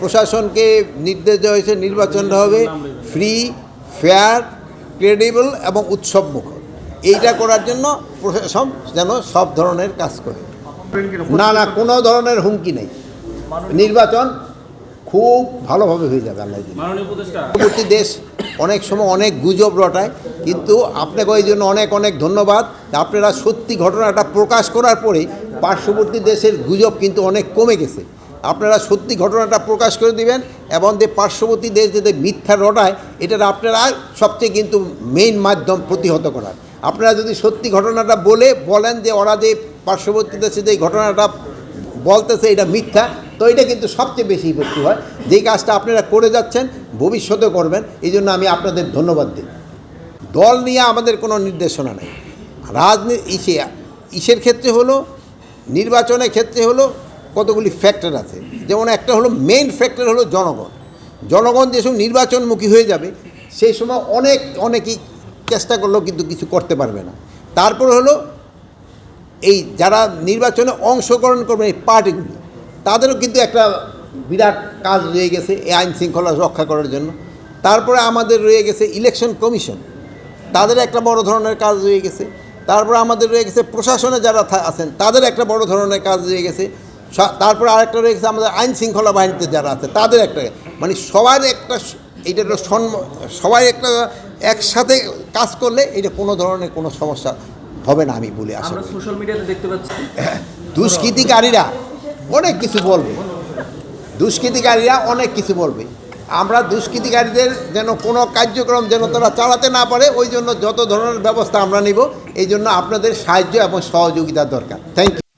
প্রশাসনকে নির্দেশ দেওয়া হয়েছে নির্বাচনটা হবে ফ্রি ফেয়ার ক্রেডিবল এবং উৎসবমুখর। এইটা করার জন্য প্রশাসন যেন সব ধরনের কাজ করে। না না কোনো ধরনের হুমকি নেই। নির্বাচন খুব ভালোভাবে হয়ে যাবে আল্লাহ দেশ অনেক সময় অনেক গুজব রটায় কিন্তু আপনাকে ওই জন্য অনেক অনেক ধন্যবাদ। আপনারা সত্যি ঘটনাটা প্রকাশ করার পরে পার্শ্ববর্তী দেশের গুজব কিন্তু অনেক কমে গেছে। আপনারা সত্যি ঘটনাটা প্রকাশ করে দিবেন এবং যে পার্শ্ববর্তী দেশ যাতে মিথ্যা রটায়, এটার আপনারা সবচেয়ে কিন্তু মেইন মাধ্যম প্রতিহত করার। আপনারা যদি সত্যি ঘটনাটা বলে, বলেন যে ওরা যে পার্শ্ববর্তী দেশে যে ঘটনাটা বলতেছে এটা মিথ্যা, তো এটা কিন্তু সবচেয়ে বেশি ইফেক্টিভ হয়। যেই কাজটা আপনারা করে যাচ্ছেন ভবিষ্যতে করবেন, এই জন্য আমি আপনাদের ধন্যবাদ দিই। দল নিয়ে আমাদের কোনো নির্দেশনা নেই। রাজনীতি, ইসে, ইসের ক্ষেত্রে হলো, নির্বাচনের ক্ষেত্রে হলো কতগুলি ফ্যাক্টর আছে। যেমন একটা হলো মেইন ফ্যাক্টর হলো জনগণ। জনগণ যেসব নির্বাচনমুখী হয়ে যাবে, সেই সময় অনেক, অনেকেই চেষ্টা করলেও কিন্তু কিছু করতে পারবে না। তারপর হলো এই যারা নির্বাচনে অংশগ্রহণ করবে এই পার্টিগুলি, তাদেরও কিন্তু একটা বিরাট কাজ রয়ে গেছে এই আইন শৃঙ্খলা রক্ষা করার জন্য। তারপরে আমাদের রয়ে গেছে ইলেকশন কমিশন তাদের একটা বড় ধরনের কাজ রয়ে গেছে। তারপরে আমাদের রয়ে গেছে প্রশাসনে যারা আছেন, তাদের একটা বড় ধরনের কাজ রয়ে গেছে। তারপরে আরেকটা রয়ে গেছে আমাদের আইন শৃঙ্খলা বাহিনীতে যারা আছে তাদের একটা মানে সবার একটা এইটা একটা সবাই একটা একসাথে কাজ করলে এটা কোনো ধরনের কোনো সমস্যা হবে না আমি বলে করি। সোশ্যাল মিডিয়াতে দেখতে পাচ্ছি। দুষ্কৃতিকারীরা অনেক কিছু বলবে। দুষ্কৃতিকারীরা অনেক কিছু বলবে। আমরা দুষ্কৃতিকারীদের যেন কোনো কার্যক্রম যেন তারা চালাতে না পারে ওই জন্য যত ধরনের ব্যবস্থা আমরা নিব এই জন্য আপনাদের সাহায্য এবং সহযোগিতা দরকার। Thank you